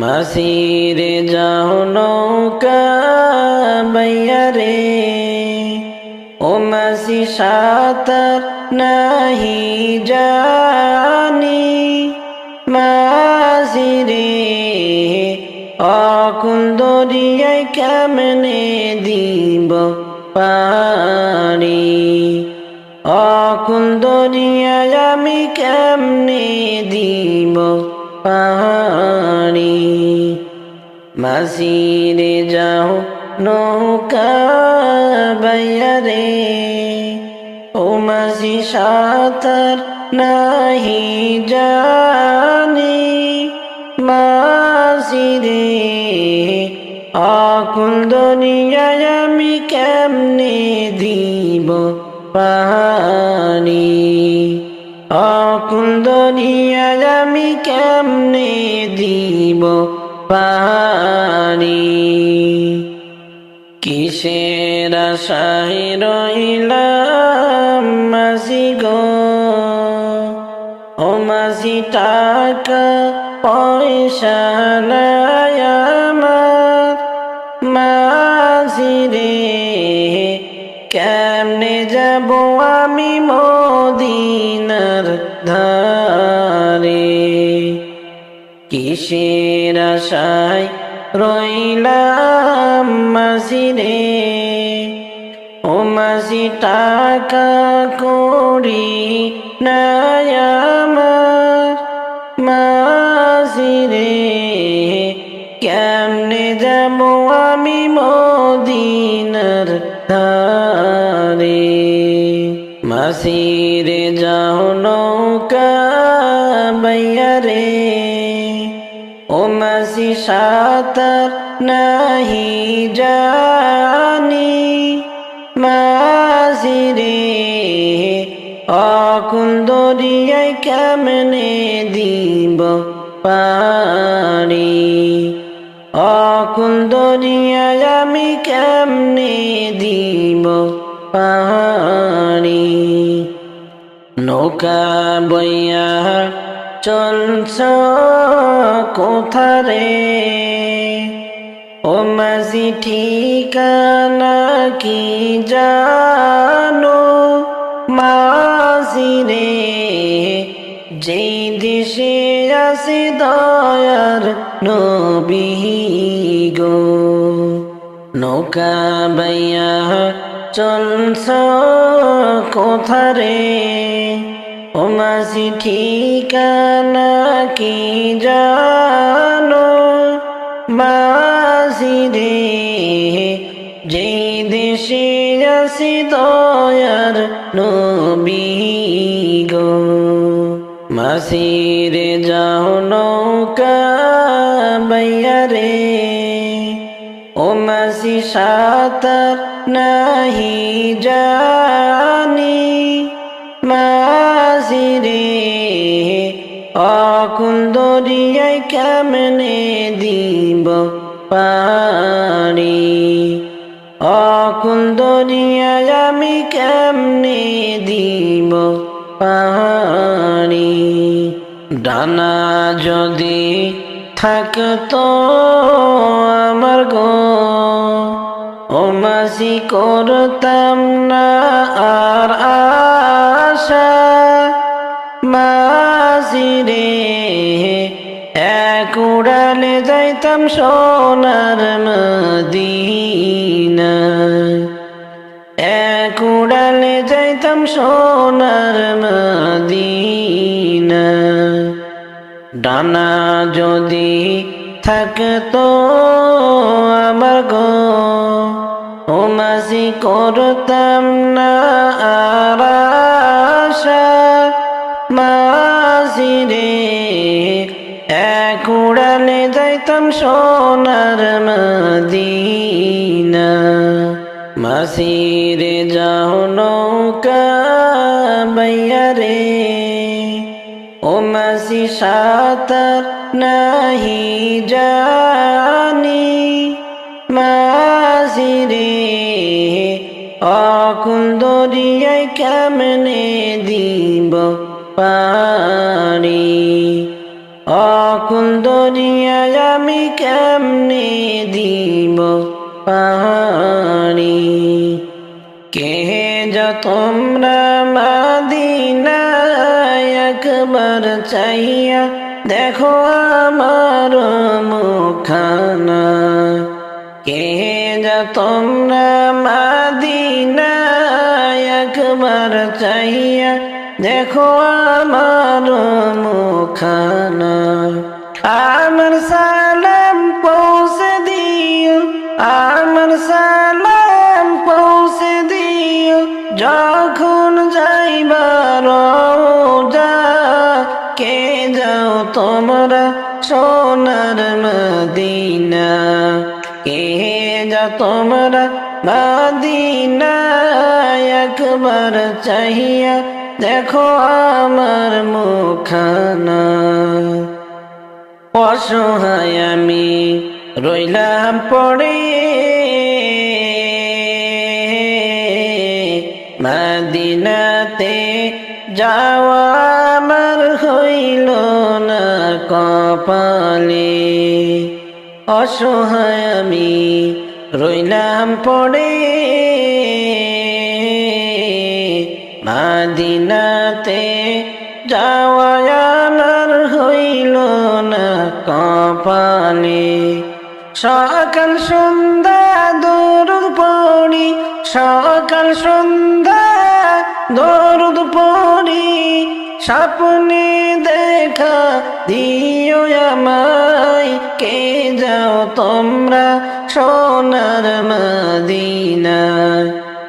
মাসিরে যাও নৌকা বাইয়ারে ও মাসি, সাঁতার নাহি জানি। মাসিরে, অকুল দরিয়ায় কেমনে দিব পারি অকুল দরিয়ায় আমি কেমনে দিব পাহাড়ি মাসিরে যাও নৌকা বাইয়ারে ও মাসি সাঁতার নাহি জানি। মাসিরে আকুল দুনিয়ায় আমি কেমনে দিব পাহাড়ি? কিসের আশায় রইলাম মাঝি গো? ও মাঝি, টাকা, পয়সা নাই আমার। মাঝি রে, কেমনে যাব আমি মদিনার ধারে? কিসের আশায় রইলাম মাঝিরে, ও মাঝি টাকা করি নাই আমার মাঝিরে। কেমনে যাব আমি মদিনার ধারে? মাসিরে যাও নৌকা বাইয়ারে, ও মাসি সাঁতার জানি মাসিরে অকুল দরিয়ায় কেমনে দিব পারি অকুল দরিয়ায় আমি কেমনে দিব পাহাড়ি নৌকা বইয়া চলছ কোথারে? ও মাঝি ঠিকানা কি জানো? মাঝি রে, যেই দেশে আসে দয়ার নবী গো। নৌকা বাইয়া চলছ কোথারে ও মাঝি ঠিকানা কি জানো? মাঝি রে যেই দেশে আসি দয়ার নবী গো। মাসিরে যাও নৌকা বাইয়ারে ও মাসি সাঁতার নাহি জানি। মাসিরে, অকুল দরিয়ায় কেমনে দিব পারি অকুল দরিয়ায় আমি কেমনে দিব পারি ডানা যদি থাকতো আমার গো, ও মাসি করতাম না আর আশা। মাসি রে, এক উড়ালে যাইতাম সোনার সোনার মদিনা। ডানা যদি থাকতো আমার গো, ও মাসি করতাম না আশা। মাসি রে, এক উড়ালে যাইতাম সোনার মদিনা। মাসিরে যাও নৌকা নাহি জানি মাসিরে অকুল দরিয়ায় কেমনে দিব পারি অকুল দরিয়ায় আমি কেমনে দিব পাহাড়ি কে যা তোমরা মাদিনায় একবার চাইয়া দেখো তোমরা মাদিনায় একবার চাইয়া দেখো আমার মুখানা। তোমরা মদিনা একবার চাহিয়া দেখো আমার মুখানা অসহায় আমি রইলাম পড়ে। মদিনাতে যাওয়া আমার হইল না কপালে। অসহায় আমি রইলাম পড়ে মাদিনাতে যাওয়া হইল না কপালে। সকাল সন্ধ্যা দরুদ পড়ি, সকাল সন্ধ্যা দরুদ পড়ি, স্বপ্নে দেখা দিও আমায়, কে যাও তোমরা সোনার মদিনা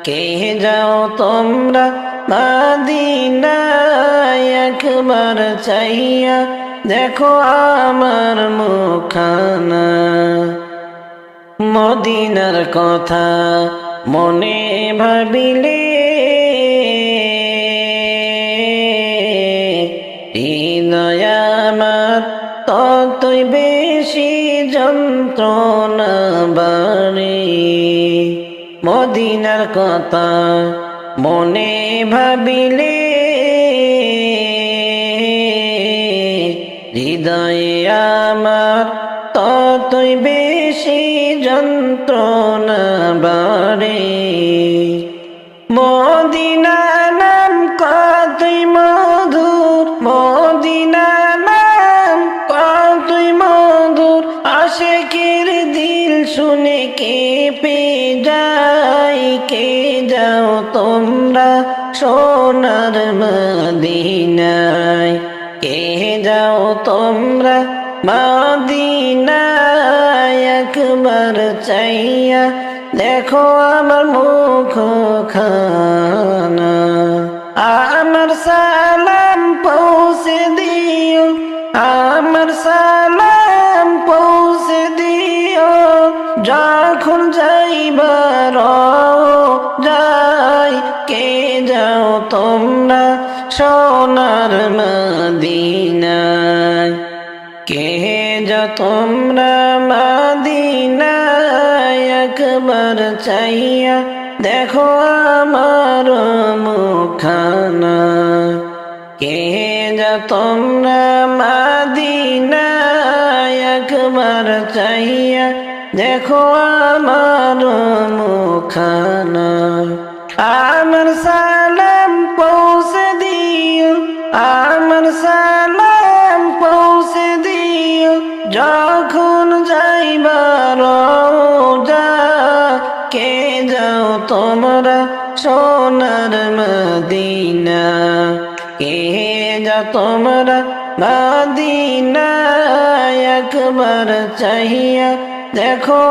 কে যাও তোমরা মদিনা একবার চাইয়া দেখো আমার মুখানা। মদিনার কথা মনে ভাবিলে হৃদয় যন্ত্রণা বাড়ে মদিনার কথা মনে ভাবিলে হৃদয়ে আমার ততই বেশি যন্ত্রণা বাড়ে তোমরা মদিনায় একবার চাইয়া দেখো আমার মুখ খানা আমার সালাম পৌঁছে দিও। তোমরা মদিনায় একবার চাইয়া দেখো আমার মুখানা কে যা তোমরা মদিনায় একবার চাইয়া দেখো আমার মুখানা আমার সালাম পৌঁছে দিও আমার মদিনা। কে যা তোমরা মদিনা একবার চাহিয়া দেখো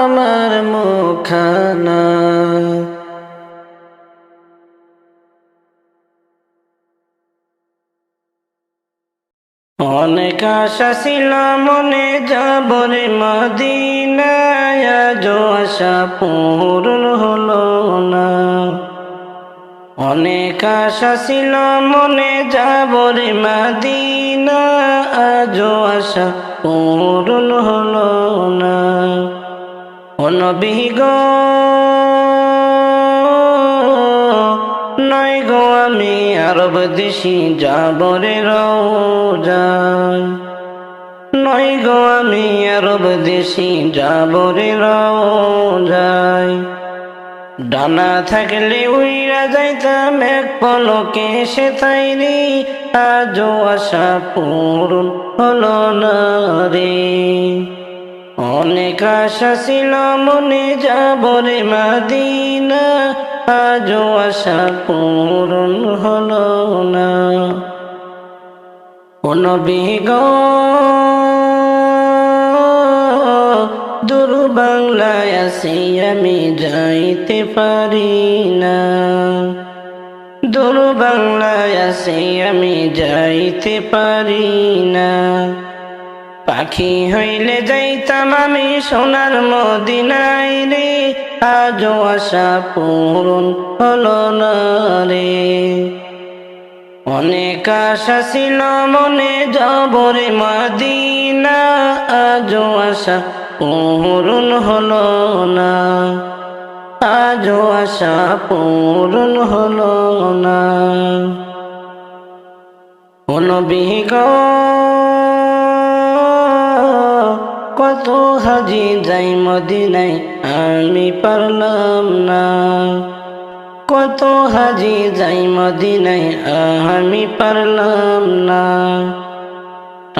আমার মুখানা। অনেক আশা ছিল মনে যাবরে মদিনায় আজ আশা পূরণ হলো না। অনেক আশা ছিল, মনে যাবরে মদিনা আজ আশা পূরণ হলো না। অনবিগ নয় গো, আমি আরব দেশি যাবরে রোজায় নয় গো, আমি আরব দেশি যাবরে যায় ডানা থাকলে উইরা যাইতাম এক পলকে, সে তাইরি আজও আশা পূরণ হলো না রে। অনেক আশা ছিল মনে যাবরে মাদিনা, আজও আশা পূরণ হলো না। অনবিগ দূর বাংলায় আসি আমি যাইতে পারি না। দূর বাংলায় আসি আমি যাইতে পারি না। পাখি হইলে যাইতাম আমি সোনার মদিনায় রে, আজও আশা পূরণ হলো না রে। অনেক আশা ছিল মনে যাবরে মাদিনা, আজও আশা পূরণ হলো না। আজও আশা পূরণ হলো না। অনবিগ কত হাজি যাই মদিনাই আমি পারলাম না। কত হাজি যাই মদিনাই আমি পারলাম না।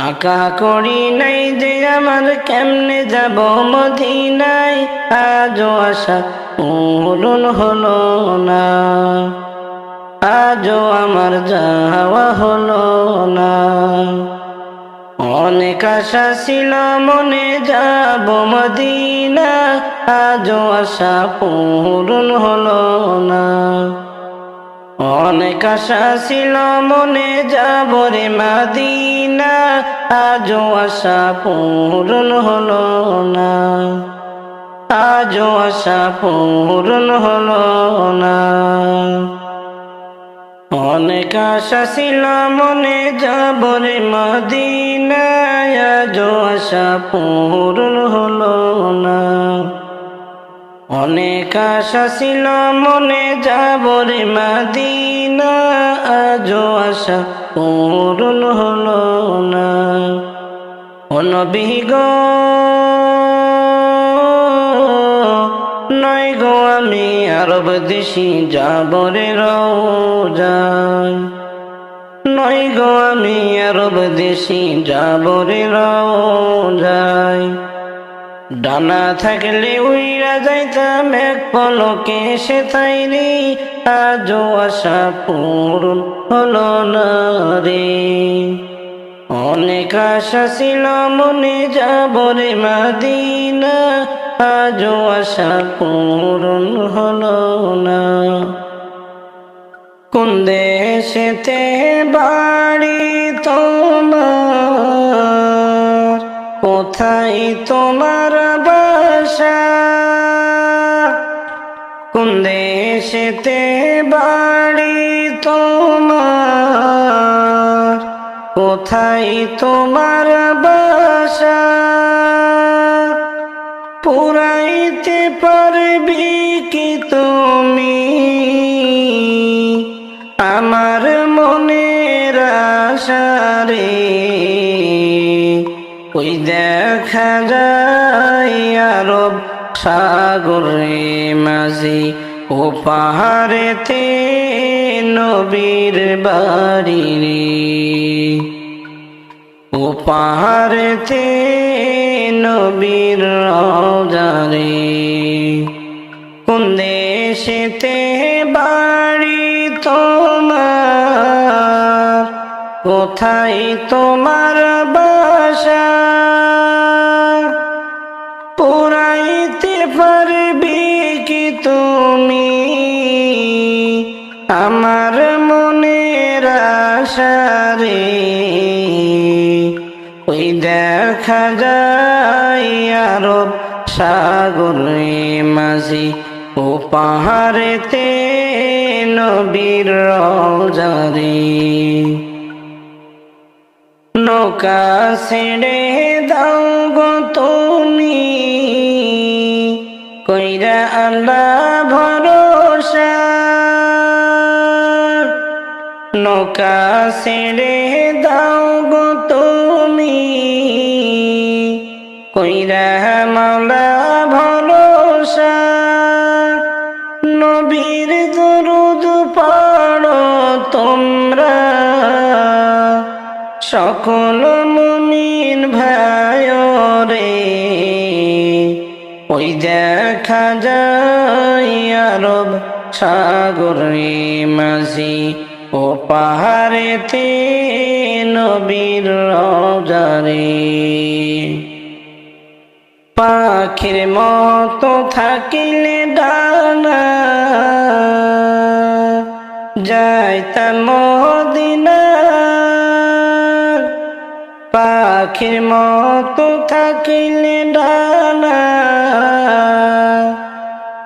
টাকা করি নাই যে আমার কেমনে যাব মদিনায়? আজও আশা পূরণ হলো না। আজও আমার যাওয়া হলো না। অনেক আশা ছিল মনে যাব মদিনা আজও আশা পূরণ হলো না। অনেক আশা ছিল, মনে যাব রে মাদিনা। আজও আশা পূরণ হলো না। আজও আশা পূরণ হলো না। অনেক আশা ছিল, মনে যাব রে মদিনায় আজও আশা পূরণ হলো না। অনেক আশা ছিল, মনে যাব রে মদিনা, আজও আশা পূরণ হলো না। অনবিগ নয় গো, আমি আরব দেশি যাবরে রোজায়। নয় গো, আমি আরব দেশি যাবরে রোজায়। ডানা থাকলে উইরা যাইতাম, এক পলকে সে তাইরি আজও আশা পূরণ হলো না রে। অনেক আশা ছিল মনে যাবরে মাদিনা। আজও আশা পূরণ হলো না। কোন দেশেতে বাড়ি তোমার? কোথায় তোমার দেশেতে বাড়ি তোমার কোথায় তোমার বাসা পুরাইতে পারবি কি তুমি আমার মনের আশারে ওই দেখা যায় আরব সাগরে মাঝি ও পাহাড়েতে নবীর বাড়ি রে। ও পাহাড়েতে নবীর রজারে কোন দেশেতে বাড়ি তোমার? কোথায় তোমার বাসা? আশারে ওই দেখা যায় আরব সাগরে মাঝি ও পাহাড়েতে নবীর রজারে। নৌকা ছেড়ে দাও গো তুমি ছেড়ে দাও গো তুমি। কই মাওলা ভরসা, নবীর দরুদ পাড়ো তোমরা। সকল মুমিন ভাই রে ওই দেখা যায় আরব সাগরে মাঝি। ও পাহাড়েতে নবীর রজারে। পাখির মতো থাকিলে ডানা যাইতাম মদিনা। পাখির মতো থাকিলে ডানা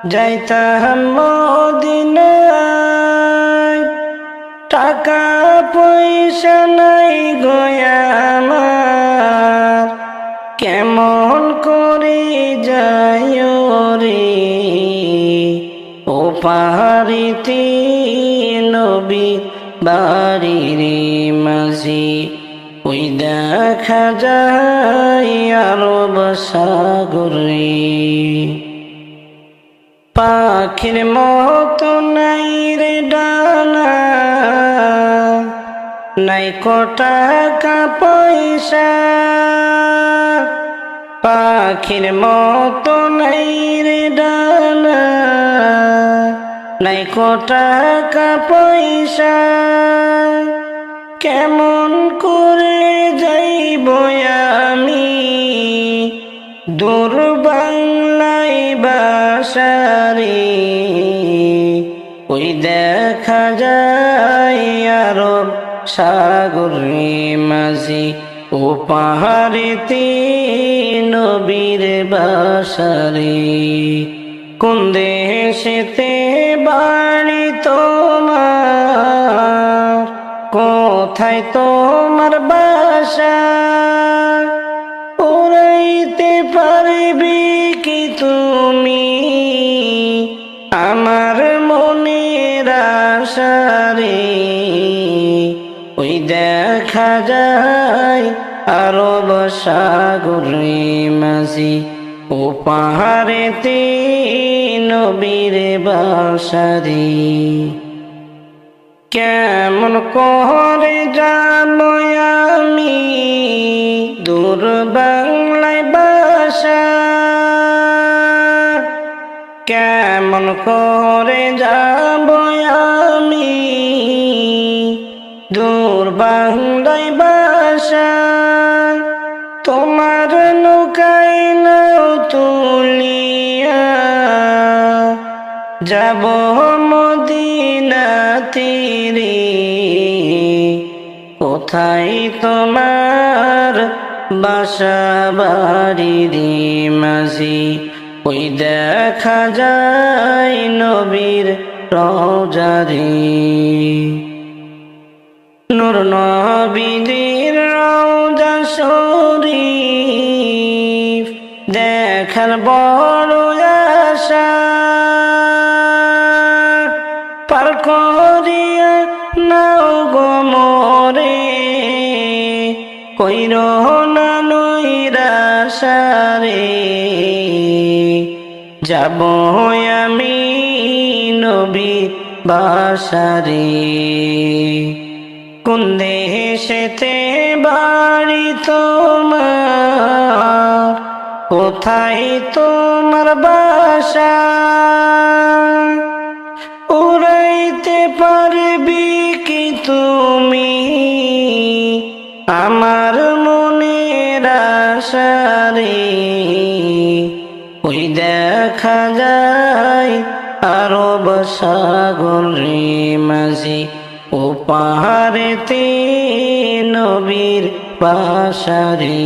যাইতাম নাই গয়ামার কেমন করে যায় রে? ও পাহাড়িতে নবী বাড়ির মাঝি, ওই দেখা যায় আরব সাগরে পাখির মতো নাই নাই টাকা পয়সা। পাখির মতো নাই রে ডানা। নাই টাকা পয়সা। কেমন করে যাইব আমি? দূর বাংলায় বাসারে। ওই দেখা যায় সাগরে মাঝি, ও পাহাড়িতে নবীর বাসারে কোন দেশেতে বাড়ি তোমার, কোথায় তোমার বাসা? উড়াইতে পারবি কি তুমি? আরব সাগরে মাঝি, ও পাহাড়েতে নবীর বাসারে। কেমন করে যাব আমি দূর বাংলায় বাসা। কেমন করে যাব আমি দূর বাংলায় বাসা। যাব মদিনা তীরে কোথায় তোমার বাসা মাঝি? ওই দেখা যায় নবীর রজারে। নূর নবীদের না নৈরাশারে যাব আমি নবী বাসারে। কোন দেশেতে বাড়ি তোমার? কোথায় তোমার বাসা? উড়াইতে পারবি কি তুমি? আমার মনের আশারে ওই দেখা যায় আরব রে মাঝি ও পাহাড়েতে নবীর বাসারে